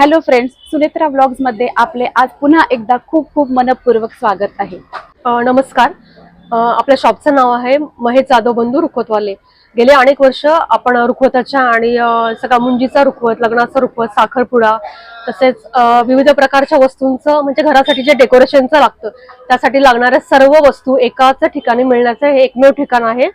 Hello friends Sunetra ब्लॉग्समध्ये आपले आज पुन्हा एकदा खूप खूप मनपूर्वक स्वागत आहे. नमस्कार. आपल्या शॉपचं नाव आहे महेश जाधव बंधू रुखवतवाले. गेले अनेक वर्ष आपण रुखवताच्या आणि सगळा मुंजीचा रुखवत लग्नाचा रुखवत साखरपुडा तसेच विविध प्रकारच्या वस्तूंचं म्हणजे घरासाठी जे डेकोरेशनचं लागतं त्यासाठी लागणाऱ्या सर्व वस्तू एकाच ठिकाणी मिळण्याचं हे एकमेव ठिकाण आहे.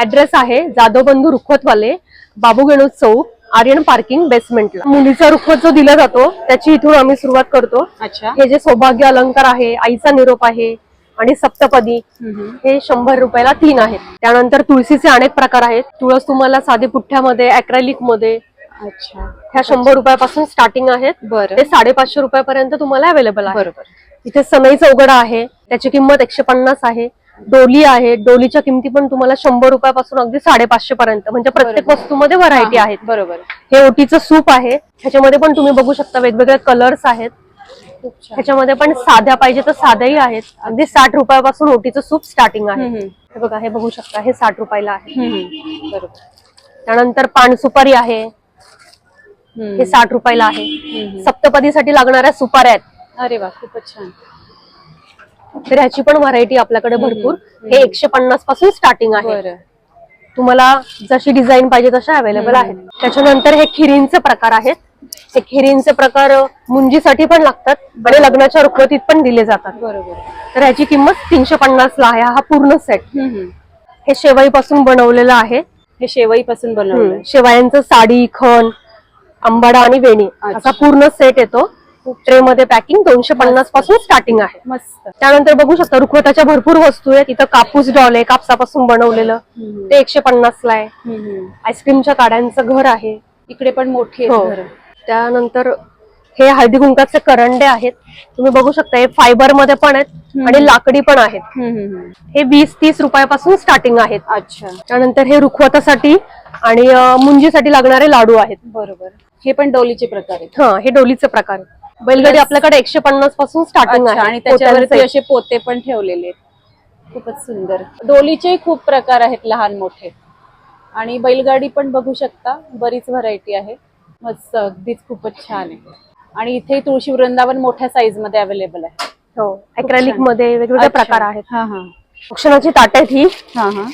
ऍड्रेस आहे जाधव बंधू रुखवतवाले बाबू गणोज चौक आर्यन पार्किंग बेसमेंटला. मुलीचा रुखवत जो दिला जातो त्याची इथून आम्ही सुरुवात करतो. अच्छा. हे जे सौभाग्य अलंकार आहे आईचा निरोप आहे आणि सप्तपदी हे शंभर रुपयाला तीन आहेत. त्यानंतर तुळशीचे अनेक प्रकार आहेत. तुळस तुम्हाला साधे पुठ्ठ्यामध्ये अक्रेलिकमध्ये अच्छा. ह्या शंभर रुपयापासून स्टार्टिंग आहेत. बरं. ते साडेपाचशे रुपयापर्यंत तुम्हाला अवेलेबल आहे बरोबर. इथे सनई चौघडा आहे. त्याची किंमत एकशे पन्नास आहे. डोली आहे डोलीच्या किमती पण तुम्हाला शंभर रुपयापासून अगदी साडेपाचशे पर्यंत म्हणजे प्रत्येक. वस्तूमध्ये व्हरायटी आहेत. बरोबर. हे ओटीचं सूप आहे ह्याच्यामध्ये पण तुम्ही बघू शकता वेगवेगळे कलर्स आहेत. ह्याच्यामध्ये पण साध्या पाहिजे तर साध्याही आहेत. अगदी साठ रुपयापासून ओटीचं सूप स्टार्टिंग आहे. हे बघा हे बघू शकता हे साठ रुपयाला आहे. बरोबर. त्यानंतर पान सुपारी आहे. हे साठ रुपयाला आहे. सप्तपदीसाठी लागणाऱ्या सुपाऱ्या आहेत. अरे वा खूपच छान. तर ह्याची पण व्हरायटी आपल्याकडे भरपूर. हे एकशे पन्नासपासून स्टार्टिंग आहे. तुम्हाला जशी डिझाईन पाहिजे तशा अवेलेबल आहेत त्याच्यानंतर हे खिरींचे प्रकार आहेत. हे खिरींचे प्रकार मुंजीसाठी पण लागतात आणि लग्नाच्या रुखवतीत पण दिले जातात. बरोबर. तर ह्याची किंमत तीनशे पन्नास ला आहे. हा पूर्ण सेट. हे शेवाईपासून बनवलेलं आहे. हे शेवई पासून बनवलं शेवायांचं साडी खण आंबाडा आणि वेणी. असा पूर्ण सेट येतो. ट्रे मध्ये पॅकिंग दोनशे पन्नासपासून स्टार्टिंग आहे. मस्त. त्यानंतर बघू शकता रुखवताच्या भरपूर वस्तू आहेत. इथं कापूस डॉल आहे कापसापासून बनवलेलं. ते एकशे पन्नास ला आहे. आईस्क्रीमच्या काड्यांचं घर आहे. इकडे पण मोठी हो. त्यानंतर हे हळदी कुंकाचे करंडे आहेत. तुम्ही बघू शकता हे फायबरमध्ये पण आहेत आणि लाकडी पण आहेत. हे वीस तीस रुपयापासून स्टार्टिंग आहेत. अच्छा. त्यानंतर हे रुखवतासाठी आणि मुंजीसाठी लागणारे लाडू आहेत. बरोबर. हे पण डोलीचे प्रकार आहेत. हा हे डोलीचे प्रकार आहेत. बैलगाडी आपल्याकडे एकशे पन्नासपासून स्टार्टिंग अच्छा, आहे. आणि त्याच्यावरती पोत्यांचे. असे पोते पण ठेवलेले आहेत. खूपच सुंदर. डोलीचे खूप प्रकार आहेत लहान मोठे. आणि बैलगाडी पण बघू शकता बरीच व्हरायटी आहे. मस्त अगदीच खूपच छान आहे. आणि इथे तुळशी वृंदावन मोठ्या साईजमध्ये अवेलेबल आहे. हो अक्रेलिकमध्ये वेगवेगळे अच्छा. प्रकार आहेत. हा हा. औक्षणाची ताट आहेत ही. हा हा.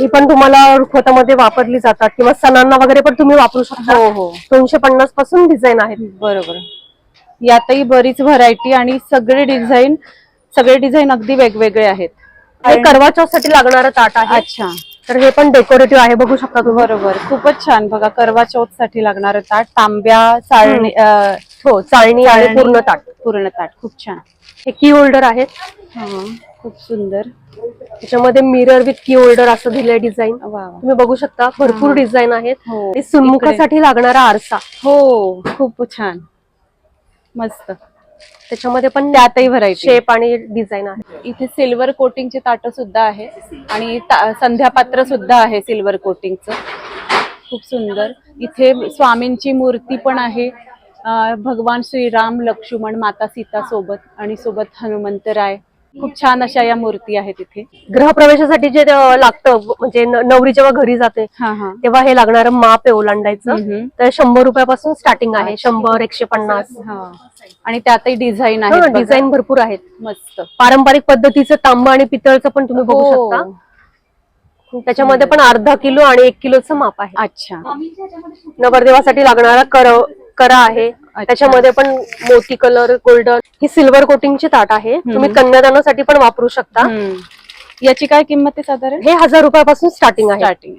ही पण तुम्हाला रुखवतामध्ये वापरली जातात किंवा सणांना वगैरे पण तुम्ही वापरू शकता. हो हो. दोनशे पन्नासपासून डिझाईन आहेत. बरोबर. यातही बरीच व्हरायटी आणि सगळे डिझाईन सगळे डिझाईन अगदी वेगवेगळे आहेत. हे करवा चौथसाठी लागणारं ताट आहे. अच्छा. तर हे पण डेकोरेटिव्ह आहे बघू शकता तुम्ही. बरोबर. खूपच छान. बघा करवा चौथसाठी लागणार ताट तांब्या चाळणी अं, हो चाळणी आणि पूर्ण ताट. पूर्ण ताट. खूप छान. हे की होल्डर आहेत. हा खूप सुंदर. त्याच्यामध्ये मिरर विथ की होल्डर असं दिलंय डिझाईन. तुम्ही बघू शकता भरपूर डिझाईन आहेत. हो, ते सुनमुखासाठी लागणारा आरसा. हो खूप छान. मस्त. त्याच्यामध्ये पण त्यातही व्हरायटी शेप आणि डिझाईन आहे. इथे सिल्वर कोटिंगचे ताट सुद्धा आहे. आणि ता- संध्यापात्र सुद्धा आहे सिल्वर कोटिंगचं खूप सुंदर. इथे स्वामींची मूर्ती पण आहे. भगवान श्रीराम लक्ष्मण माता सीता सोबत आणि सोबत हनुमंतराय खूप छान अशा या मूर्ती आहेत इथे. गृहप्रवेशासाठी जे लागतं म्हणजे नवरी जेव्हा घरी जाते हा हा. तेव्हा हे लागणारं माप आहे ओलांडायचं. तर शंभर रुपयापासून स्टार्टिंग आहे शंभर एकशे पन्नास. हा. आणि त्यातही डिझाईन आहे. डिझाईन भरपूर आहेत. मस्त. पारंपरिक पद्धतीचं तांबा आणि पितळचं पण तुम्ही बघू हो. शकता. त्याच्यामध्ये पण अर्धा किलो आणि एक किलोचं माप आहे. अच्छा. नवरदेवासाठी लागणारा कर करा आहे. त्याच्यामध्ये पण मोती कलर गोल्डन ही सिल्वर कोटिंगची ताट आहे. तुम्ही कन्यादानासाठी पण वापरू शकता. याची काय किंमत आहे साधारण? हे हजार रुपयापासून स्टार्टिंग आहे. स्टार्टिंग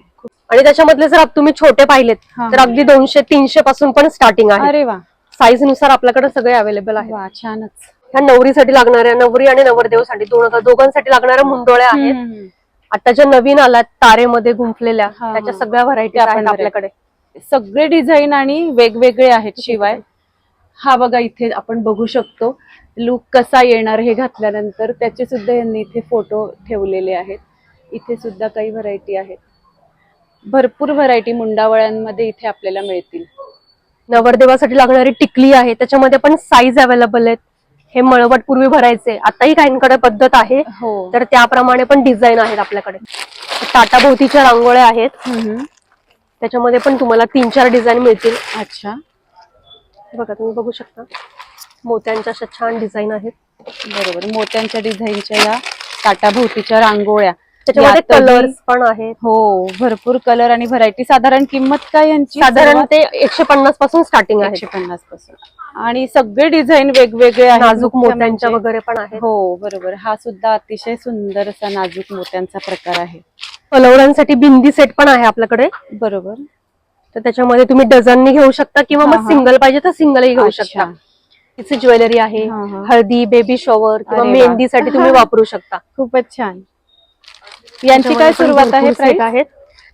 आणि त्याच्यामधले जर तुम्ही छोटे पाहिलेत. तर अगदी दोनशे तीनशे पासून पण स्टार्टिंग आहे. अरे वा. साईजनुसार आपल्याकडे सगळे अवेलेबल आहे छानच. ह्या नवरीसाठी लागणाऱ्या नवरी आणि नवरदेवासाठी दोन दोघांसाठी लागणाऱ्या मुंडोळ्या आहेत. आता ज्या नवीन आल्यात तारेमध्ये गुंफलेल्या त्याच्या. सगळ्या व्हरायटी आहेत. आपल्याकडे. सगळे डिझाईन आणि वेगवेगळे आहेत शिवाय. हा बघा इथे आपण बघू शकतो. लुक कसा येणार हे घातल्यानंतर त्याचे सुद्धा यांनी इथे फोटो ठेवलेले आहेत. इथे सुद्धा काही व्हरायटी आहेत. भरपूर व्हरायटी मुंडावळ्यांमध्ये इथे आपल्याला मिळतील. नवरदेवासाठी लागणारी टिकली आहे त्याच्यामध्ये पण साईज अवेलेबल आहेत. हे मळवट पूर्वी भरायचे आताही काहींकडे पद्धत आहे. हो. तर त्याप्रमाणे पण डिझाईन आहेत आपल्याकडे. ताटाभोवतीच्या रांगोळ्या आहेत. त्याच्यामध्ये पण तुम्हाला तीन चार डिझाईन मिळतील. अच्छा. बघा तुम्ही बघू शकता. मोत्यांच्या अशा छान डिझाईन आहेत. बरोबर. मोत्यांच्या डिझाईनच्या या ताटाभोवतीच्या रांगोळ्या. त्याच्यामध्ये यातही- कलर्स पण आहेत. हो भरपूर कलर आणि व्हरायटी साधारण किंमत काय यांची? साधारण ते एकशे पन्नासपासून स्टार्टिंग आहे. एकशे पन्नासपासून. आणि सगळे डिझाईन वेगवेगळे आहेत. नाजूक मुख्य मोत्यांच्या म्हणजे- वगैरे पण आहेत. हो बरोबर. हा सुद्धा अतिशय सुंदर असा नाजूक मोत्यांचा प्रकार आहे. कलवरांसाठी बिंदी सेट पण आहे आपल्याकडे. बरोबर. तर त्याच्यामध्ये तुम्ही डझननी घेऊ शकता किंवा मग. सिंगल पाहिजे तर सिंगलही घेऊ. शकता तिची ज्वेलरी आहे. हळदी बेबी शॉवर किंवा. मेहंदीसाठी तुम्ही वापरू शकता खूपच छान यांची काय सुरुवात आहे प्राइस आहेत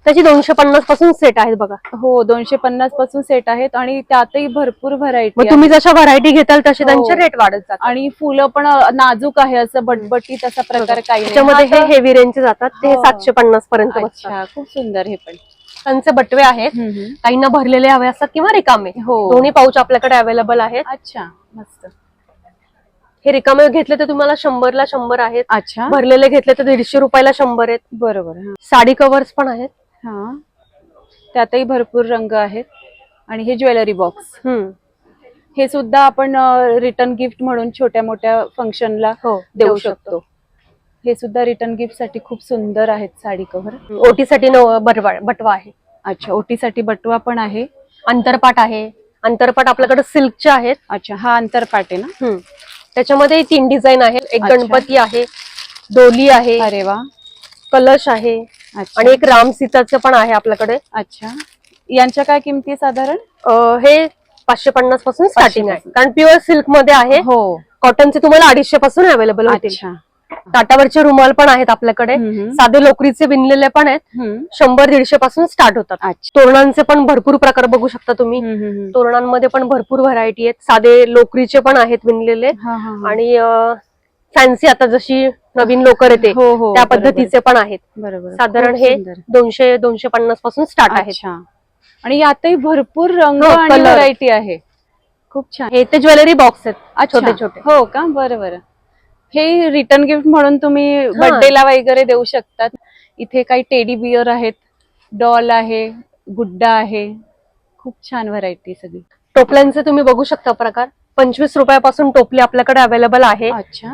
त्याची दोनशे पन्नासपासून सेट आहेत बघा हो दोनशे पन्नासपासून सेट आहेत आणि त्यातही भरपूर व्हरायटी तुम्ही जशा व्हरायटी घेताल तसे हो. त्यांचे रेट वाढत जातात आणि फुलं पण नाजूक आहे असं बटबटीत असा प्रकार काही. त्याच्यामध्ये हा हेवी रेंजचे जातात ते हो. सातशे पन्नास पर्यंत खूप सुंदर हे पण त्यांचे बटवे आहेत. काहींना भरलेले हवे असतात किंवा रिकामे. हो. दोन्ही पाऊच आपल्याकडे अवेलेबल आहेत. अच्छा मस्त. हे रिकामे घेतले तर तुम्हाला शंभरला शंभर आहेत. अच्छा. भरलेले घेतले तर दीडशे रुपयाला शंभर आहेत. बरोबर. साडी कव्हर्स पण आहेत. हा. त्यातही भरपूर रंग आहेत. आणि हे ज्वेलरी बॉक्स. हे सुद्धा आपण रिटर्न गिफ्ट म्हणून छोट्या मोठ्या फंक्शनला हो देऊ शकतो. हे सुद्धा रिटर्न गिफ्टसाठी खूप सुंदर आहेत साडी कव्हर ओटीसाठी नव- बटवा बटवा आहे. अच्छा. ओटीसाठी बटवा पण आहे. अंतरपाट आहे. अंतरपाट आपल्याकडे सिल्कचे आहेत. अच्छा हा अंतरपाट आहे ना? हम्म. त्याच्यामध्ये तीन डिझाईन आहेत. एक अच्छा. गणपती आहे डोली आहे अरे वा. कलश आहे अच्छा. आणि एक राम सीताचं पण आहे आपल्याकडे. अच्छा. यांच्या काय किमती आहे साधारण? अं, हे पाचशे पन्नासपासून स्टार्टिंग आहे. कारण प्युअर सिल्कमध्ये आहे. हो. कॉटनचे तुम्हाला अडीचशे पासून अवेलेबल होतील. अच्छा. ताटावरचे रुमाल पण आहेत आपल्याकडे. साधे लोकरीचे विणलेले पण आहेत. शंभर दीडशे पासून स्टार्ट होतात. तोरणांचे पण भरपूर प्रकार बघू शकता तुम्ही. तोरणांमध्ये पण भरपूर व्हरायटी आहेत. साधे लोकरीचे पण आहेत विणलेले. आणि फॅन्सी आता जशी नवीन लोकर येते हो, हो, त्या. पद्धतीचे पण आहेत. बरोबर. साधारण हे. दोनशे दोनशे पन्नासपासून स्टार्ट आहेत. आणि यातही भरपूर रंग हो, आणि. व्हरायटी आहे. खूप छान. हे ते ज्वेलरी बॉक्स आहेत. छोटे छोटे. हो का? बरं बरं. हे रिटर्न गिफ्ट म्हणून तुम्ही. बर्थडेला वगैरे देऊ शकतात. इथे काही टेडी बिअर आहेत डॉल आहे गुड्डा आहे. खूप छान व्हरायटी सगळी. टोपल्यांचे तुम्ही बघू शकता प्रकार. पंचवीस रुपयापासून टोपले आपल्याकडे अवेलेबल आहे. अच्छा.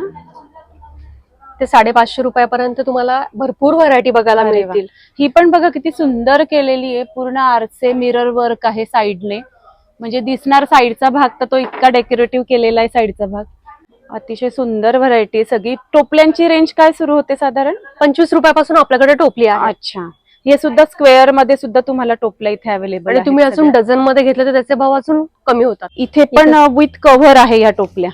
ते साडेपाचशे रुपयापर्यंत तुम्हाला भरपूर व्हरायटी बघायला. मिळतील. ही पण बघा किती सुंदर केलेली आहे. पूर्ण आरसे मिरर वर्क आहे साईडने म्हणजे दिसणार साईडचा भाग तर तो इतका डेकोरेटिव्ह केलेला आहे साईडचा भाग. अतिशय सुंदर व्हरायटी सगळी टोपल्यांची रेंज काय सुरू होते साधारण? पंचवीस रुपयापासून आपल्याकडे टोपली आहे. अच्छा. हे सुद्धा स्क्वेअरमध्ये सुद्धा तुम्हाला टोपल्या इथे अवेलेबल आणि तुम्ही अजून डझनमध्ये घेतले तर त्याचे भाव अजून कमी होतात. इथे पण विथ कव्हर आहे या टोपल्या.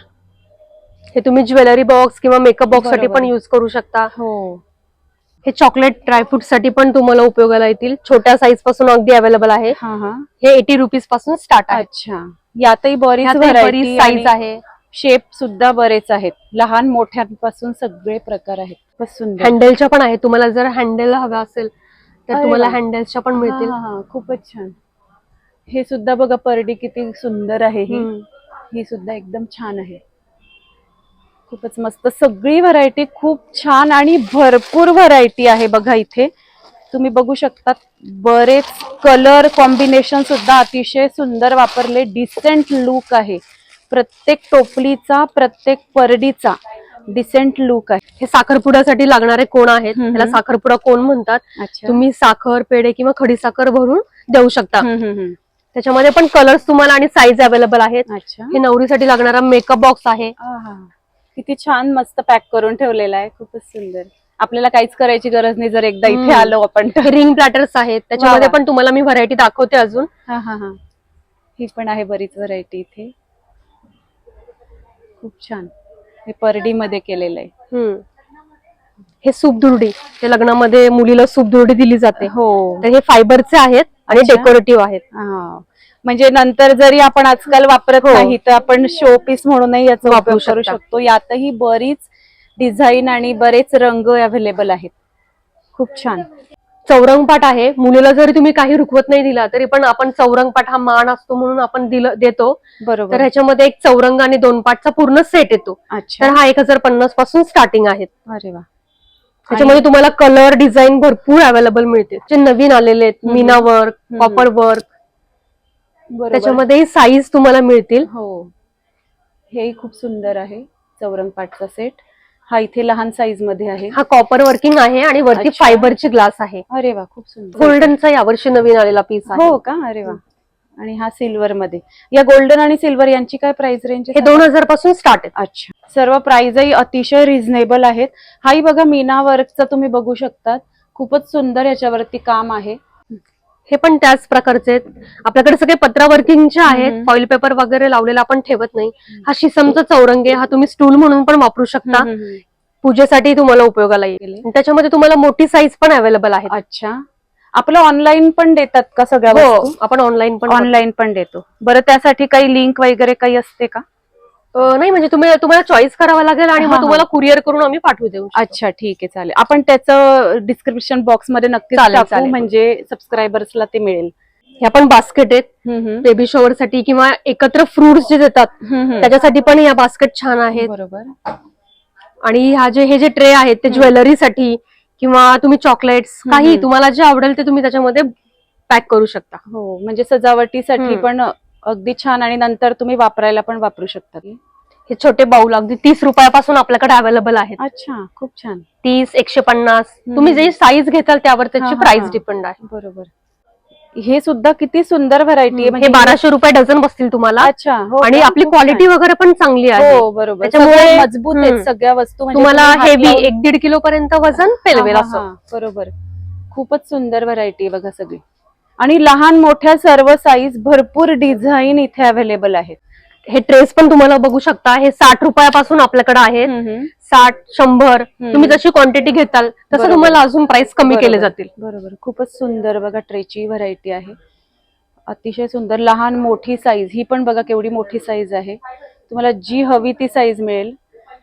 हे तुम्ही ज्वेलरी बॉक्स किंवा मेकअप बॉक्ससाठी. पण युज करू शकता. हो. हे चॉकलेट ड्रायफ्रूटसाठी पण तुम्हाला उपयोगाला येतील. छोट्या साईजपासून अगदी अवेलेबल आहे. हा एटी रुपीजपासून स्टार्ट आहे. अच्छा. यातही बरीच साईज आहे. शेप सुद्धा बरेच आहेत. लहान मोठ्यांपासून सगळे प्रकार आहेत. सुंदर. हँडलच्या पण आहेत. तुम्हाला जर हँडल हवा असेल तर तुम्हाला वा. हँडल्सच्या पण मिळतील. हा, हा, खूपच छान. हे सुद्धा बघा परडी किती सुंदर आहे ही. ही सुद्धा एकदम छान आहे. खूपच मस्त. सगळी व्हरायटी खूप छान आणि भरपूर व्हरायटी आहे बघा इथे. तुम्ही बघू शकता बरेच कलर कॉम्बिनेशन सुद्धा अतिशय सुंदर वापरले. डिसेंट लुक आहे. प्रत्येक टोपलीचा प्रत्येक परडीचा डिसेंट लुक आहे. हे साखरपुड्यासाठी लागणारे कोण आहेत. त्याला साखरपुडा कोण म्हणतात? तुम्ही साखर पेढे किंवा खडी साखर भरून देऊ शकता. त्याच्यामध्ये पण कलर्स तुम्हाला आणि साईज अवेलेबल आहेत. हे नवरीसाठी लागणारा मेकअप बॉक्स आहे. किती छान मस्त पॅक करून ठेवलेला आहे. खूपच सुंदर. आपल्याला काहीच करायची गरज नाही. जर एकदा इथे. आलो आपण रिंग प्लॅटर्स आहेत. त्याच्यामध्ये. पण तुम्हाला मी व्हरायटी दाखवते अजून. हा हा हा. ही पण आहे बरीच व्हरायटी इथे. खूप छान हे परडीमध्ये केलेलं आहे हम्म. हे सूप दुर्डी ते लग्नामध्ये मुलीला सूप दुर्डी दिली जाते हो तर हे फायबरचे आहेत आणि अच्छा. डेकोरेटिव्ह आहेत हा. म्हणजे नंतर जरी आपण आजकाल वापरत हो. नाही तर आपण शो पीस म्हणूनही याचा वापरू उपयोग करू शकता. शकतो यातही बरीच डिझाईन आणि बरेच रंग अवेलेबल आहेत खूप छान चौरंगपाट आहे. मुलीला जरी तुम्ही काही रुकवत नाही दिला तरी पण आपण चौरंगपाट हा मान असतो म्हणून आपण दिलं देतो. तर बरोबर ह्याच्यामध्ये एक चौरंग आणि दोन पाटचा पूर्ण सेट येतो. अच्छा. तर हा एक हजार पन्नासपासून स्टार्टिंग आहेत अरे वा. त्याच्यामध्ये तुम्हाला कलर डिझाईन भरपूर अवेलेबल मिळते. जे नवीन आलेले आहेत. Meena work hmm. Copper work बरोबर. त्याच्यामध्ये साईज तुम्हाला मिळतील. हो. हे खूप सुंदर आहे चौरंग पाटचा सेट हा इथे लहान साईजमध्ये आहे. हा कॉपर वर्किंग आहे आणि वरती अच्छा. फायबरची ग्लास आहे. अरे वा खूप सुंदर. गोल्डनचा यावर्षी नवीन आलेला पीस आहे. हो का? अरे वा. आणि हा सिल्वर मध्ये. या गोल्डन आणि सिल्वर यांची काय प्राइस रेंज हे दोन हजारपासून स्टार्ट आहे. अच्छा. सर्व प्राइसही अतिशय रिझनेबल आहेत. हाही बघा मीना वर्कचा तुम्ही बघू शकतात. खूपच सुंदर याच्यावरती काम आहे. हे पण त्याच प्रकारचे आहेत. आपल्याकडे सगळे पत्रा वर्किंगचे आहेत. फॉईल पेपर वगैरे लावलेला आपण ठेवत नाही. हा शिसमचा चौरंग हा तुम्ही स्टूल म्हणून पण वापरू शकता. पूजेसाठी तुम्हाला उपयोगाला येईल. त्याच्यामध्ये तुम्हाला मोठी साईज पण अवेलेबल आहे अच्छा. आपलं ऑनलाईन पण देतात का सगळ्या हो आपण ऑनलाईन पण ऑनलाईन पण देतो. बरं त्यासाठी काही लिंक वगैरे काही असते का? नाही म्हणजे तुम्ही तुम्हाला चॉईस करावा लागेल आणि मग. तुम्हाला कुरिअर करून आम्ही पाठवू देऊ. अच्छा ठीक आहे चालेल आपण त्याचं डिस्क्रिप्शन बॉक्समध्ये टाकू चालेल. म्हणजे सबस्क्रायबर्सला ते मिळेल हे आपण बास्केट आहेत. बेबी शॉवर साठी किंवा एकत्र फ्रुट्स जे देतात. त्याच्यासाठी पण या बास्केट छान आहेत बरोबर आणि ह्या जे हे जे ट्रे आहेत ते ज्वेलरीसाठी किंवा तुम्ही चॉकलेट्स काही. तुम्हाला जे आवडेल ते तुम्ही त्याच्यामध्ये पॅक करू शकता हो म्हणजे सजावटीसाठी. पण अगदी छान. आणि नंतर तुम्ही वापरायला पण वापरू शकता. हे छोटे बाऊल अगदी तीस रुपयापासून आपल्याकडे अवेलेबल आहेत. अच्छा खूप छान. तीस एकशे पन्नास. तुम्ही जे साईज घेताल त्यावर हा, त्याची हा, प्राइस हा. डिपेंड आहे. बरोबर. हे सुद्धा किती सुंदर व्हरायटी आहे. हे म्हणजे बाराशे रुपये डझन बसतील तुम्हाला. अच्छा हो आणि का? आपली खूप क्वालिटी छान. वगैरे पण चांगली आहे. हो बरोबर. त्याच्यामुळे- सगळे मजबूत आहेत हम्म. सगळ्या वस्तू. म्हणजे तुम्हाला तुम्ही हात हेवी लावून- एक दीड किलो पर्यंत वजन पेलवेल हा, असं. हा, बरोबर. खूपच सुंदर व्हरायटी बघा सगळी. आणि लहान मोठ्या सर्व साईज भरपूर डिझाईन इथे अवेलेबल आहेत. हे ट्रेस पण तुम्हाला बघू शकता हे साठ रुपयापासून आपल्याकडे आहेत. साठ शंभर. तुम्ही जशी क्वांटिटी घेताल तसं. तुम्हाला अजून प्राइस कमी केले जातील. बरोबर. खूपच सुंदर बघा ट्रेची व्हरायटी आहे. अतिशय सुंदर लहान मोठी साईज ही पण बघा केवढी मोठी साईज आहे. तुम्हाला जी हवी ती साईज मिळेल.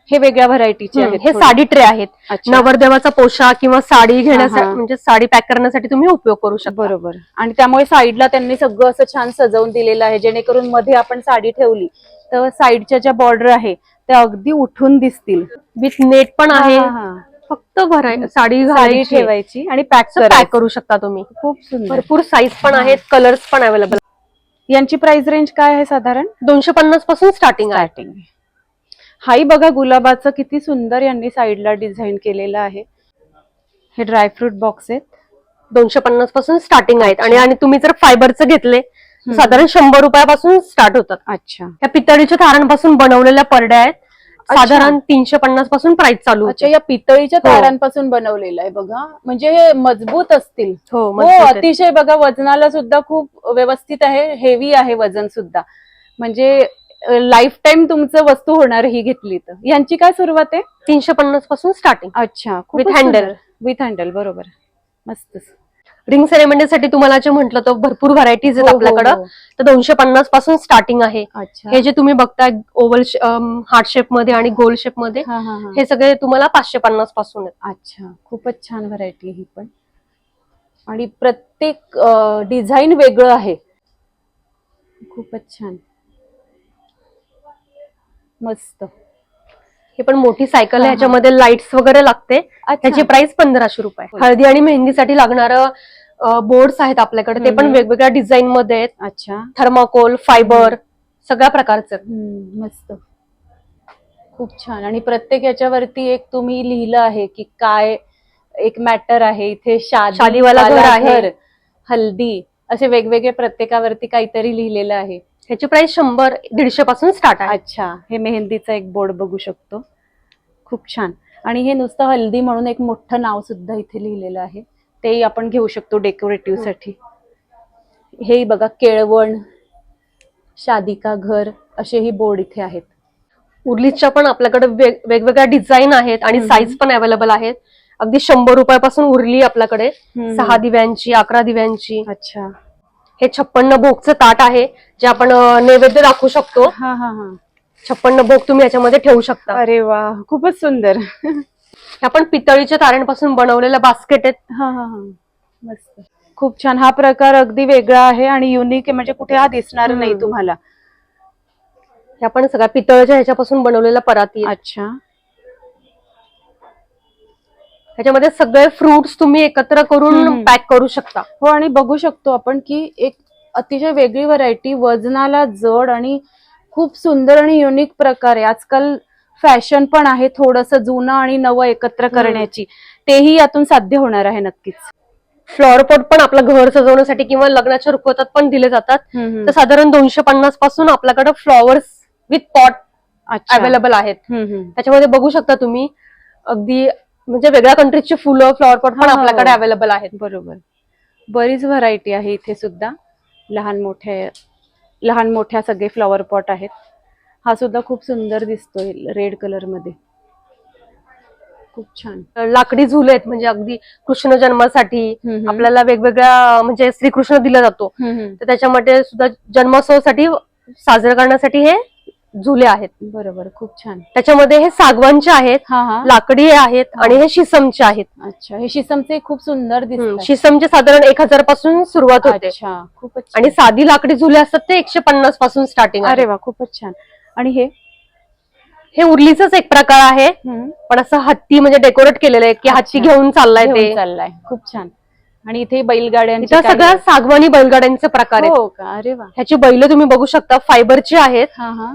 हे वेगळ्या व्हरायटीचे आहेत. हे. साडी ट्रे आहेत. नवरदेवाचा पोशाख किंवा साडी घेण्यासाठी. म्हणजे साडी पॅक करण्यासाठी तुम्ही उपयोग करू शकता. बरोबर. आणि त्यामुळे साईडला त्यांनी सगळं असं छान सजवून दिलेलं आहे. जेणेकरून मध्ये आपण साडी ठेवली तर साईडच्या ज्या बॉर्डर आहे त्या अगदी उठून दिसतील. विथ नेट पण आहे. फक्त भराय साडी साडी घालायची. ठेवायची आणि पॅक पॅक करू शकता तुम्ही. खूप सुंदर. भरपूर साईज पण आहेत कलर्स पण अवेलेबल यांची प्राइस रेंज काय आहे साधारण? दोनशे पन्नासपासून स्टार्टिंग आहे. स्टार्टिंग हाही बघा गुलाबाचं किती सुंदर यांनी साईडला डिझाईन केलेलं आहे. हे ड्रायफ्रूट बॉक्स आहेत. दोनशे पन्नासपासून स्टार्टिंग आहेत. आणि आणि तुम्ही जर फायबरचं घेतले साधारण शंभर रुपयापासून स्टार्ट होतात. अच्छा. या पितळीच्या तारांपासून बनवलेल्या परड्या आहेत. साधारण तीनशे पन्नासपासून प्राइस चालू अच्छा या पितळीच्या हो. तारांपासून बनवलेलं आहे बघा. म्हणजे हे मजबूत असतील. हो हो. अतिशय बघा वजनाला सुद्धा खूप व्यवस्थित आहे. हेवी आहे वजन सुद्धा. म्हणजे लाईफ टाईम तुमचं वस्तू होणार ही घेतली तर यांची काय सुरुवात आहे? तीनशे पन्नासपासून स्टार्टिंग. अच्छा With handle. विथ हँडल बरोबर. मस्त रिंग सेरेमनीसाठी तुम्हाला जे म्हटलं तर भरपूर व्हरायटीज आहेत हो, हो, आपल्याकडं. हो. तर दोनशे पन्नासपासून स्टार्टिंग आहे. अच्छा. हे जे तुम्ही बघताय ओव्हल हार्ट शेपमध्ये आणि गोल शेपमध्ये हा, हा, हा. हे सगळे तुम्हाला पाचशे पन्नासपासून आहेत. अच्छा खूपच छान व्हरायटी ही पण. आणि प्रत्येक डिझाईन वेगळं आहे. खूपच छान. मस्त. हे पण मोठी सायकल आहे. ह्याच्यामध्ये लाईट्स वगैरे लागते. त्याची प्राइस पंधराशे रुपये. हळदी आणि मेहंदीसाठी लागणारं बोर्ड्स आहेत आपल्याकडे. ते पण. वेगवेगळ्या डिझाईन मध्ये आहेत. अच्छा. थर्माकोल फायबर सगळ्या प्रकारचे. मस्त. खूप छान. आणि प्रत्येक याच्यावरती एक तुम्ही लिहिलं आहे की काय एक मॅटर आहे. इथे शादी शादीवाला घर आहे. हल्दी असे वेगवेगळे प्रत्येकावरती काहीतरी लिहिलेलं आहे. ह्याची प्राइस शंभर दीडशे पासून स्टार्ट आहे. अच्छा हे मेहंदीचा एक बोर्ड बघू शकतो. खूप छान. आणि हे नुसतं हल्दी म्हणून एक मोठं नाव सुद्धा इथे लिहिलेलं आहे. तेही आपण घेऊ शकतो डेकोरेटिव्हसाठी. हे बघा केळवण शादिका घर असेही बोर्ड इथे आहेत. उर्लीच्या पण आपल्याकडे वेग- वेगवेगळ्या डिझाईन आहेत आणि. साईज पण अवेलेबल आहेत. अगदी शंभर रुपयापासून उरली आपल्याकडे. सहा दिव्यांची अकरा दिव्यांची. अच्छा. हे छप्पन्न भोगचं ताट आहे जे आपण नैवेद्य दाखवू शकतो. हा हा हा. छप्पन्न भोग तुम्ही याच्यामध्ये ठेवू शकता. अरे वा खूपच सुंदर. आपण पितळीच्या ताऱ्यांपासून बनवलेल्या बास्केट आहेत. हा हा हा. मस्त. खूप छान. हा प्रकार अगदी वेगळा आहे आणि युनिक आहे म्हणजे कुठे हा दिसणार नाही. तुम्हाला. हे आपण सगळ्या पितळच्या ह्याच्यापासून बनवलेल्या पराती. अच्छा. ह्याच्यामध्ये सगळे फ्रुट्स तुम्ही एकत्र करून. पॅक करू शकता. हो आणि बघू शकतो आपण की एक अतिशय वेगळी व्हरायटी वजनाला जड आणि खूप सुंदर आणि युनिक प्रकार. आहे आजकाल फॅशन पण आहे थोडस जुनं आणि नवं एकत्र करण्याची. तेही यातून साध्य होणार आहे नक्कीच. फ्लॉवर पॉट पण आपलं घर सजवण्यासाठी किंवा लग्नाच्या रुखवतात पण दिले जातात. तर साधारण दोनशे पन्नासपासून आपल्याकडे फ्लॉवर्स विथ पॉट. अवेलेबल आहेत. त्याच्यामध्ये बघू शकता तुम्ही. अगदी म्हणजे वेगळ्या कंट्रीजची फुलं फ्लॉवर पॉट पण. आपल्याकडे अवेलेबल आहेत. बरोबर. बरीच व्हरायटी आहे इथे सुद्धा. लहान मोठे लहान मोठ्या सगळे फ्लॉवर पॉट आहेत. हा सुद्धा खूप सुंदर दिसतोय रेड कलरमध्ये. खूप छान. लाकडी झुले आहेत म्हणजे अगदी कृष्ण जन्मासाठी. आपल्याला वेगवेगळ्या म्हणजे श्रीकृष्ण दिला जातो. तर त्याच्यामध्ये सुद्धा जन्मोत्सवासाठी साजरे करण्यासाठी हे झुले आहेत. बरोबर खूप छान. त्याच्यामध्ये हे सागवानचे आहेत हा हा. लाकडी आहेत आणि हे शिसमचे आहेत. अच्छा हे शिसमचे खूप सुंदर हम्म, दिसतात. शिसमचे साधारण एक हजारपासून सुरुवात होते. अच्छा खूपच छान. आणि साधी लाकडी झुले असतात ते एकशे पन्नासपासून स्टार्टिंग अरे वा खूपच छान. आणि हे? हे उरलीच एक प्रकार आहे. हम्म. पण असं हत्ती म्हणजे डेकोरेट केलेलं आहे की हत्ती अच्छा. घेऊन चाललाय ते. चाललाय. खूप छान. आणि इथे बैलगाड्यांचे इथं काही- सगळ्या सागवानी बैलगाड्यांचे प्रकार आहेत. हो का? अरे वा. ह्याची बैल तुम्ही बघू शकता फायबरची आहेत. हा हा.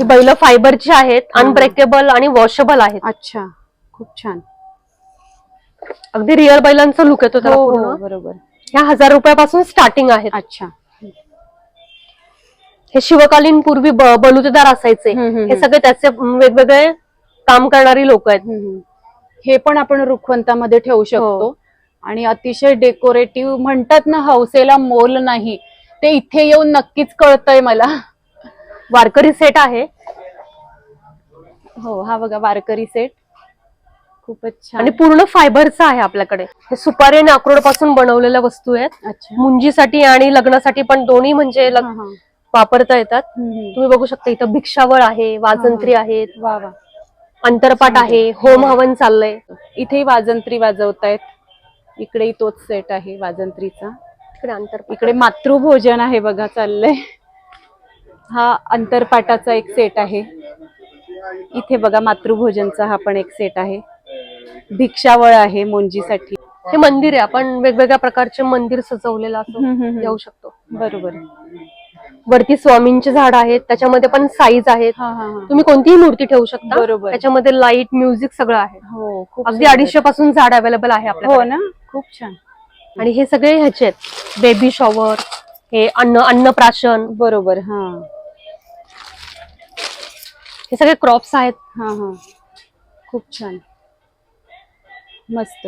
ही बैल फायबरची आहेत हा. अनब्रेकेबल आणि वॉशेबल आहेत. अच्छा खूप छान. अगदी रिअल बैलांचा लुक येतो त्याला हो पूर्ण. हो बरोबर. ह्या हजार रुपयापासून स्टार्टिंग आहेत. अच्छा. हे शिवकालीन पूर्वी ब- बलुतेदार असायचे. हम्म, हम्म, हे सगळे त्याचे अं, वेगवेगळे काम करणारी लोक आहेत. हम्म. हे पण आपण रुखवंतामध्ये ठेवू शकतो. हो. आणि अतिशय डेकोरेटिव्ह म्हणतात ना हौसेला मोल नाही. ते इथे येऊन नक्कीच कळतंय मला. वारकरी सेट आहे. हो हा बघा वारकरी सेट. खूपच छान. आणि पूर्ण फायबरचा आहे आपल्याकडे. हे सुपारी आणि अक्रोडपासून बनवलेल्या वस्तू आहेत. मुंजीसाठी आणि लग्नासाठी पण दोन्ही म्हणजे. वापरता येतात. तुम्ही बघू शकता इथं भिक्षावळ आहे वाजंत्री आहेत. वा वा. अंतरपाट आहे होम हवन चाललंय. इथे वाजंत्री वाजवतायत. इकडेही तोच सेट आहे वाजंत्रीचा. तिकडे अंतरपाट. इकडे मातृभोजन आहे बघा चाललंय. हा अंतरपाटाचा एक सेट आहे. इथे बघा मातृभोजनचा हा पण एक सेट आहे. भिक्षावळ आहे मोंजीसाठी. हे मंदिर आहे आपण वेगवेगळ्या प्रकारचे मंदिर सजवलेलं असं. जाऊ शकतो. बरोबर. वरती स्वामींचे झाड आहेत त्याच्यामध्ये पण साईज आहेत. हा हा हा. तुम्ही कोणतीही मूर्ती ठेवू शकता. बरोबर. त्याच्यामध्ये लाइट म्युझिक सगळं आहे. हो अगदी. अडीचशे पासून झाड अवेलेबल आहे हो आपल्याकडे. ना? खूप छान. आणि हे सगळे ह्याचे आहेत. बेबी शॉवर हे अन्न अन्नप्राशन. बरोबर हा. हे सगळे क्रॉप्स आहेत. हा हा. खूप छान. मस्त.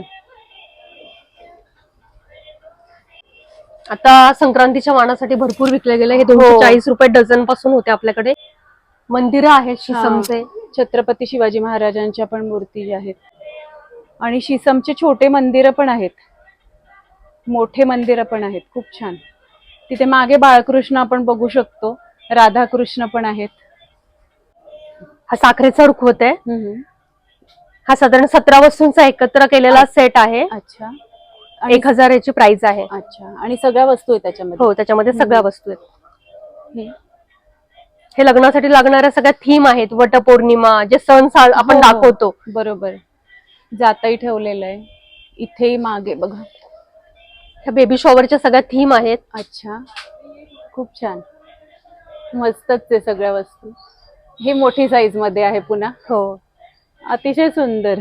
आता संक्रांतीच्या वाणासाठी भरपूर विकले गेले. हे दोनशे हो. चाळीस रुपये डझनपासून होते आपल्याकडे. मंदिरं आहेत शिसमचे. छत्रपती शिवाजी महाराजांच्या पण मूर्ती आहेत. आणि शिसमचे छोटे मंदिरं पण आहेत. मोठे मंदिरं पण आहेत. खूप छान. तिथे मागे बाळकृष्ण आपण बघू शकतो. राधाकृष्ण पण आहेत. हा साखरेचा रुखवत आहे. हा साधारण सतरा वस्तूंचा एकत्र केलेला सेट आहे. अच्छा. एक हजार याची प्राइस आहे. अच्छा. आणि सगळ्या वस्तू आहेत त्याच्यामध्ये? हो त्याच्यामध्ये सगळ्या वस्तू आहेत. हे. हे लग्नासाठी लागणाऱ्या सगळ्या थीम आहेत. वटपौर्णिमा जे सण सा- आपण हो, हो. दाखवतो. बरोबर. जाताही ठेवलेलं आहे. इथेही मागे बघा. ह्या बेबी शॉवरच्या सगळ्या थीम आहेत. अच्छा. खूप छान. मस्तच आहे सगळ्या वस्तू. ही मोठी साईजमध्ये आहे पुन्हा. हो. अतिशय सुंदर.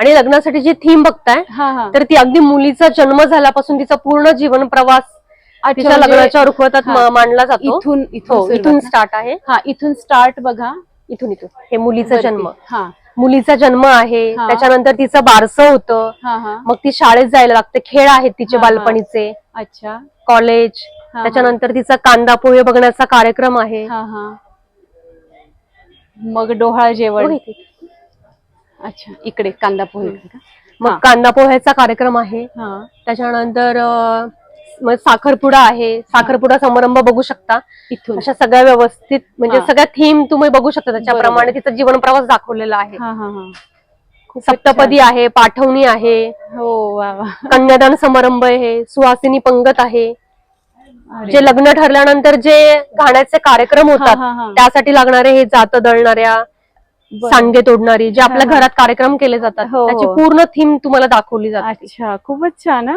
आणि लग्नासाठी जी थीम बघताय हा हा. तर ती अगदी मुलीचा जन्म झाल्यापासून तिचा पूर्ण जीवन प्रवास अच्छा, तिच्या म्हणजे- लग्नाच्या रुखवतात हा. मांडला जातो. इथून इथून हो सुरुवात. इथून ना? स्टार्ट आहे. हा इथून स्टार्ट बघा. इथून इथून. हे मुलीचा वरती. जन्म. हा. मुलीचा जन्म आहे. हा. त्याच्यानंतर तिचं बारसं होतं. हा हा. मग ती शाळेत जायला लागते. खेळ आहेत तिचे हा, हा. बालपणीचे. अच्छा. कॉलेज. हा. त्याच्यानंतर तिचा कांदा पोहे बघण्याचा कार्यक्रम आहे. हा हा. मग डोहाळ जेवण. अच्छा इकडे कांदा पोहे का? मग. कांदा पोह्याचा कार्यक्रम आहे हा त्याच्यानंतर मग साखरपुडा आहे साखरपुडा समारंभ बघू शकता इथून अशा सगळ्या व्यवस्थित म्हणजे. सगळ्या थीम तुम्ही बघू शकता त्याच्याप्रमाणे. तिचा जीवन प्रवास दाखवलेला आहे हा हा हा सप्तपदी आहे पाठवणी आहे. हो कन्यादान समारंभ आहे सुहासिनी पंगत आहे. जे लग्न ठरल्यानंतर जे गाण्याचे कार्यक्रम होतात. त्यासाठी लागणारे हे जात दळणाऱ्या. सांगे तोडणारी जे आपल्या. घरात कार्यक्रम केले जातात हो, त्याची. पूर्ण थीम तुम्हाला दाखवली जाते अच्छा खूपच छान हा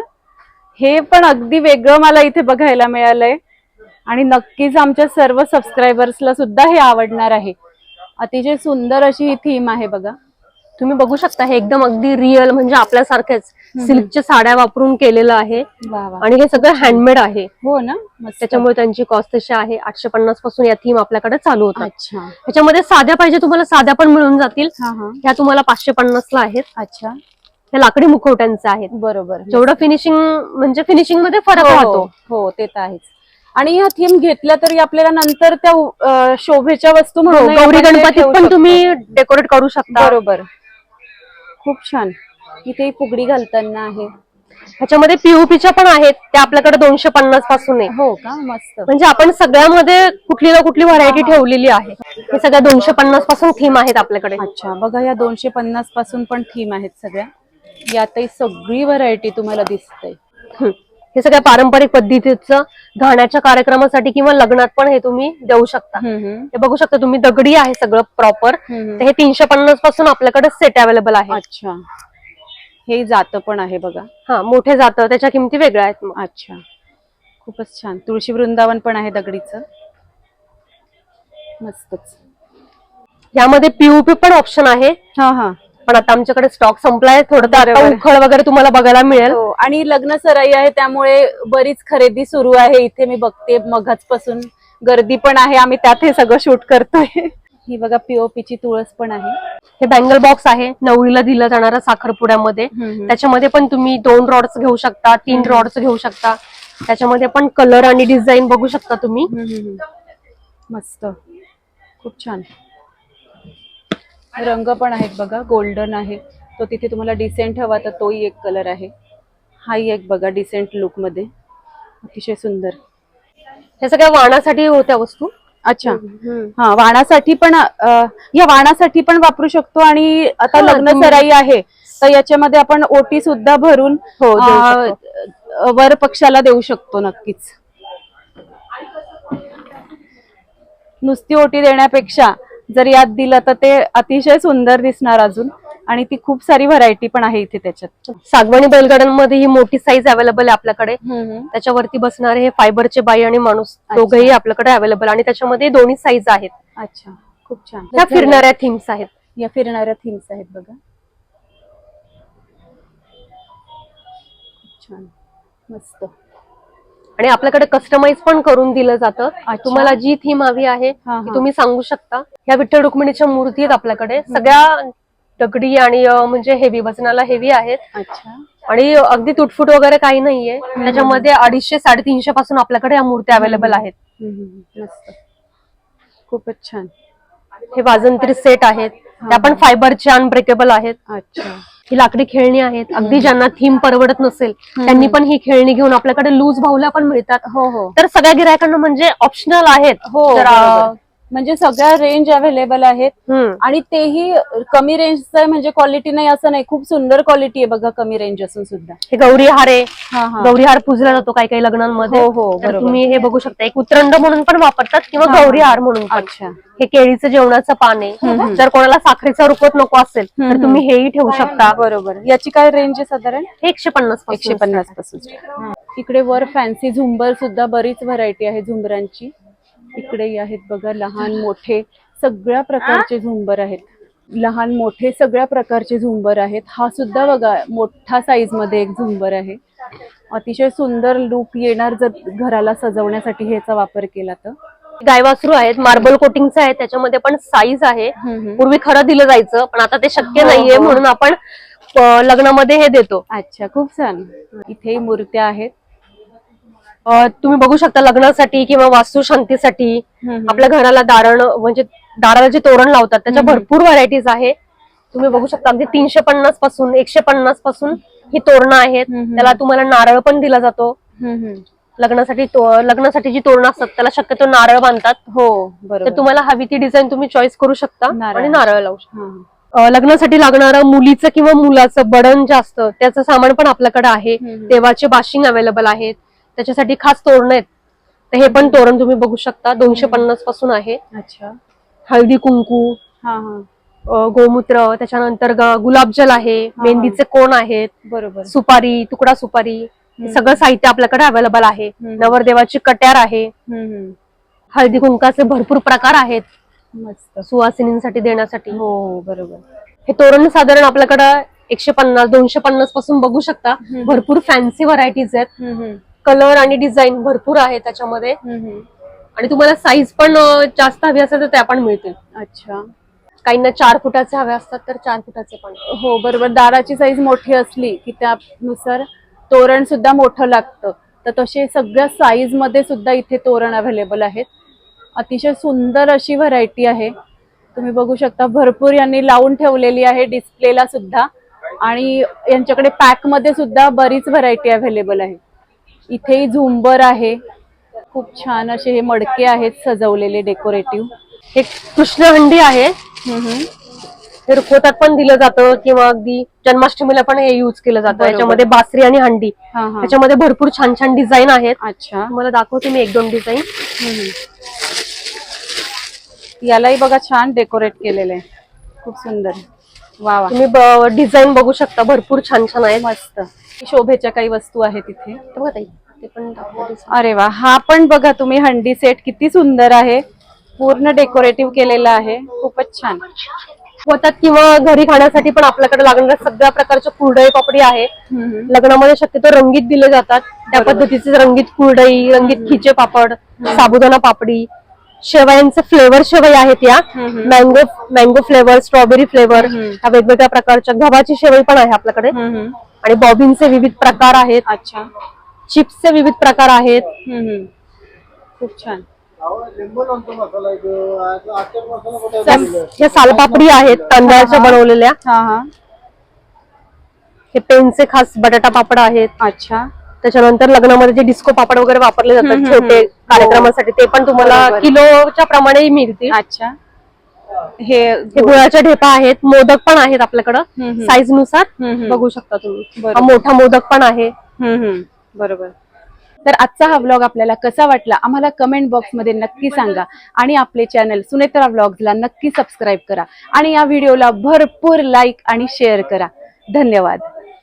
हे पण अगदी वेगळं मला इथे बघायला मिळालंय आणि नक्कीच आमच्या सर्व सबस्क्रायबर्सला सुद्धा हे आवडणार आहे अतिशय सुंदर अशी ही थीम आहे बघा तुम्ही बघू शकता हे एकदम अगदी रिअल म्हणजे आपल्यासारखेच सिल्कच्या साड्या वापरून केलेलं आहे. आणि हे सगळं हँडमेड आहे. हो ना? त्याच्यामुळे त्यांची कॉस्ट तशी आहे. आठशे पन्नासपासून या थीम आपल्याकडे चालू होतात. अच्छा. त्याच्यामध्ये साध्या पाहिजे तुम्हाला साध्या पण मिळून जातील. हा हा. ह्या तुम्हाला पाचशे पन्नास ला आहेत. अच्छा. ह्या लाकडी मुखवट्यांचे आहेत. बरोबर. जेवढं फिनिशिंग म्हणजे फिनिशिंगमध्ये फरक हो, राहतो. हो ते तर आहेच. आणि ह्या थीम घेतल्या तरी आपल्याला नंतर त्या शोभेच्या वस्तू हो, म्हणून गौरी गणपतीत पण तुम्ही डेकोरेट करू शकता. बरोबर. खूप छान. इथे फुगडी घालताना आहे. ह्याच्यामध्ये पीओपीच्या पण आहेत त्या आपल्याकडे दोनशे पन्नासपासून आहे. हो का? मस्त. म्हणजे आपण सगळ्यामध्ये कुठली ना कुठली व्हरायटी ठेवलेली आहे. हे सगळ्या दोनशे पन्नासपासून थीम आहेत आपल्याकडे. अच्छा बघा या दोनशे पन्नासपासून पण थीम आहेत सगळ्या. यातही सगळी व्हरायटी तुम्हाला दिसते. हं. सगळ्या पारंपरिक पद्धतीचं घाण्याच्या कार्यक्रमासाठी किंवा लग्नात पण हे तुम्ही देऊ शकता. हे बघू शकता तुम्ही दगडी आहे सगळं प्रॉपर हम्म. हे. तीनशे पन्नासपासून आपल्याकडे सेट अवेलेबल आहे. अच्छा. हे जात पण आहे बघा. हा मोठे जातं त्याच्या किमती वेगळ्या आहेत मग. अच्छा. खूपच छान. तुळशी वृंदावन पण आहे दगडीचं. मस्तच. यामध्ये पीओपी पण ऑप्शन आहे. हा हा. पण आता आमच्याकडे स्टॉक संपलाय थोडं तर आता बरोबर. उखळ वगैरे तुम्हाला बघायला मिळेल. हो आणि लग्न सराई आहे त्यामुळे बरीच खरेदी सुरू आहे. इथे मी बघते मगच पासून गर्दी पण आहे आम्ही त्यात हे सगळं शूट करतोय. ही बघा पीओपीची तुळस पण आहे. हे बँगल बॉक्स आहे. नवरीला दिला जाणारा साखरपुड्यामध्ये. त्याच्यामध्ये पण तुम्ही दोन रॉड्स घेऊ शकता तीन रॉड्स घेऊ शकता. त्याच्यामध्ये पण कलर आणि डिझाईन बघू शकता तुम्ही. मस्त. खूप छान. रंग पण आहेत बघा गोल्डन आहे. तो तिथे तुम्हाला डिसेंट हवा तर तोही एक कलर आहे. हाही एक बघा डिसेंट लुकमध्ये. अतिशय सुंदर. हे सगळ्या वाणासाठी होत्या वस्तू. अच्छा. हा वाणासाठी पण अं, या वाणासाठी पण वापरू शकतो आणि आता हा, लग्न तुम्ही- सराई आहे तर याच्यामध्ये आपण ओटी सुद्धा भरून हो, देऊ अं, अं, वर पक्षाला देऊ शकतो नक्कीच. नुसती ओटी देण्यापेक्षा जर यात दिलं तर ते अतिशय सुंदर दिसणार अजून. आणि ती खूप सारी व्हरायटी पण आहे इथे त्याच्यात. सागवानी बैलगाड्यांमध्ये ही मोठी साईज अवेलेबल आहे आपल्याकडे. त्याच्यावरती बसणारे हे फायबरचे बाई आणि माणूस दोघेही आपल्याकडे अवेलेबल आणि त्याच्यामध्ये दोन्ही साईज आहेत. अच्छा खूप छान. ह्या फिरणाऱ्या थीम्स आहेत. या फिरणाऱ्या थीम्स आहेत बघा. छान. मस्त. आणि आपल्याकडे कस्टमाइज पण करून दिलं जातं. तुम्हाला जी थीम हवी आहे ती. तुम्ही सांगू शकता. या विठ्ठल रुक्मिणीच्या मूर्ती आहेत आपल्याकडे. सगळ्या दगडी आणि म्हणजे हेवी वजनाला हेवी आहेत. अच्छा. आणि अगदी तुटफुट वगैरे काही नाहीये. त्याच्यामध्ये अडीचशे साडेतीनशे पासून आपल्याकडे या मूर्त्या अवेलेबल आहेत. मस्त. खूपच छान. हे वाजंत्री सेट आहेत. त्या पण फायबरचे अनब्रेकेबल आहेत. अच्छा. ही लाकडी खेळणी आहेत. अगदी ज्यांना थीम परवडत नसेल त्यांनी पण ही खेळणी घेऊन आपल्याकडे लूज भावल्या पण मिळतात. हो हो. तर सगळ्या गिरायकांना म्हणजे ऑप्शनल आहेत. हो बरोबर. म्हणजे सगळ्या रेंज अवेलेबल आहेत. आणि तेही कमी रेंजचं आहे म्हणजे क्वालिटी नाही असं नाही. खूप सुंदर क्वालिटी आहे बघा कमी रेंज असून सुद्धा. हे गौरी हार आहे. हा हा. गौरी हार पुजला जातो काही काही लग्नांमध्ये. हो, हो, तर. तुम्ही हे बघू शकता. एक उत्रंड म्हणून पण वापरतात किंवा. गौरी हार म्हणून पण. अच्छा. हे केळीचं जेवणाचं पान आहे. जर कोणाला साखरेचा रुपवत नको असेल तर. तुम्ही हेही ठेवू शकता. बरोबर. याची काय रेंज आहे साधारण? हे एकशे पन्नास एकशे पन्नासपासून. इकडे वर फॅन्सी झुंबर सुद्धा बरीच व्हरायटी आहे झुंबरांची. इकडे आहेत बघा लहान मोठे सगळ्या प्रकारचे झुंबर आहेत. लहान मोठे सगळ्या प्रकारचे झुंबर आहेत. हा सुद्धा बघा मोठा साईजमध्ये एक झुंबर आहे. अतिशय सुंदर लुक येणार जर घराला सजवण्यासाठी ह्याचा वापर केला तर. गायवासरू आहेत मार्बल कोटिंगचं आहे त्याच्यामध्ये पण साईज आहे. पूर्वी खरं दिलं जायचं पण आता ते शक्य हो, नाहीये हो. म्हणून आपण लग्नामध्ये हे देतो. अच्छा खूप छान. इथे मूर्त्या आहेत. तुम्ही बघू शकता लग्नासाठी किंवा वास्तुशांतीसाठी. आपल्या घराला दारण म्हणजे दाराला जे तोरण लावतात त्याच्या. भरपूर व्हरायटीज आहे तुम्ही बघू शकता अगदी तीनशे पन्नासपासून एकशे पन्नासपासून ही तोरणं आहेत. त्याला तुम्हाला नारळ पण दिला जातो. लग्नासाठी लग्नासाठी जी तोरणं असतात त्याला शक्यतो नारळ बांधतात हो तर बरोबर तुम्हाला हवी ती डिझाईन तुम्ही चॉईस करू शकता. आणि नारळ लावू शकता लग्नासाठी लागणारं मुलीचं किंवा मुलाचं बडन जे असतं त्याचं सामान पण आपल्याकडे आहे. देवाचे बाशिंग अवेलेबल आहेत त्याच्यासाठी खास तोरण आहेत. तर हे पण तोरण तुम्ही बघू शकता. दोनशे पन्नासपासून आहे. अच्छा. हळदी कुंकू गोमूत्र त्याच्यानंतर गुलाबजल आहे. मेहंदीचे कोण आहेत? बरोबर. सुपारी तुकडा सुपारी. सगळं साहित्य आपल्याकडे अवेलेबल आहे. नवरदेवाची कट्यार आहे. हळदी कुंकाचे भरपूर प्रकार आहेत. सुवासिनींसाठी देण्यासाठी. हो बरोबर. हे तोरण साधारण आपल्याकडं एकशे पन्नास दोनशे पन्नासपासून बघू शकता. भरपूर फॅन्सी व्हरायटीज आहेत. कलर आणि डिझाईन भरपूर आहे त्याच्यामध्ये. आणि तुम्हाला साईज पण जास्त हवी असेल तर त्या पण मिळतील. अच्छा. काहींना चार फुटाचे हवे असतात तर चार फुटाचे पण. हो बरोबर. दाराची साईज मोठी असली की त्यानुसार तोरण सुद्धा मोठं लागतं. तर तसे सगळ्या साईजमध्ये सुद्धा इथे तोरण अवेलेबल आहेत. अतिशय सुंदर अशी व्हरायटी आहे. तुम्ही बघू शकता भरपूर यांनी लावून ठेवलेली आहे डिस्प्लेला सुद्धा. आणि यांच्याकडे पॅकमध्ये सुद्धा बरीच व्हरायटी अवेलेबल आहे. इथेही झुंबर आहे. खूप छान असे हे मडके आहेत सजवलेले डेकोरेटिव्ह हे कृष्णहंडी आहे. हे रुखवतात पण दिलं जातं किंवा अगदी जन्माष्टमीला पण हे युज केलं जातं. याच्यामध्ये बासरी आणि हंडी. त्याच्यामध्ये भरपूर छान छान डिझाईन आहेत. अच्छा. तुम्हाला दाखवते मी एक दोन डिझाईन. यालाही बघा छान डेकोरेट केलेलं आहे. खूप सुंदर. वा वा. तुम्ही डिझाईन बघू शकता. भरपूर छान छान आहेत. मस्त. शोभेच्या काही वस्तू आहेत इथे. ते बघा ताई ते पण दाखवते. अरे वा हा पण बघा तुम्ही हंडी सेट किती सुंदर आहे. पूर्ण डेकोरेटिव्ह केलेला आहे. खूपच छान. होतात किंवा घरी खाण्यासाठी पण आपल्याकडे लागणाऱ्या सगळ्या प्रकारच्या कुरडई पापडी आहे. लग्नामध्ये शक्यतो रंगीत दिले जातात. त्या पद्धतीचे रंगीत कुरडई रंगीत खिचे पापड साबुदाणा पापडी शेवयांचे फ्लेवर शेवई आहेत या. Mango mango flavour strawberry flavour. ह्या वेगवेगळ्या प्रकारच्या गव्हाची शेवई पण आहे आपल्याकडे. आणि बॉबिनचे विविध प्रकार आहेत. अच्छा. चिप्सचे विविध प्रकार आहेत. खूप छान? या सालपापडी आहेत तांदळाच्या बनवलेल्या. हा हा. हे पेनचे खास बटाटा पापड आहेत. अच्छा. त्याच्यानंतर लग्नामध्ये जे डिस्को पापड वगैरे वापरले जातात छोटे. कार्यक्रमासाठी ते पण तुम्हाला. किलोच्या प्रमाणे मिळतील. अच्छा. हे गुळाच्या ढेपा आहेत मोदक पण आहेत आपल्याकडं. साईजनुसार. बघू शकता तुम्ही. मोठा मोदक पण आहे. बरोबर. तर आजचा हा व्लॉग आपल्याला कसा वाटला आम्हाला कमेंट बॉक्समध्ये नक्की सांगा. आणि आपले चॅनल सुनेत्रा व्लॉग्सला नक्की सबस्क्राईब करा. आणि या व्हिडिओला भरपूर लाईक आणि शेअर करा. धन्यवाद.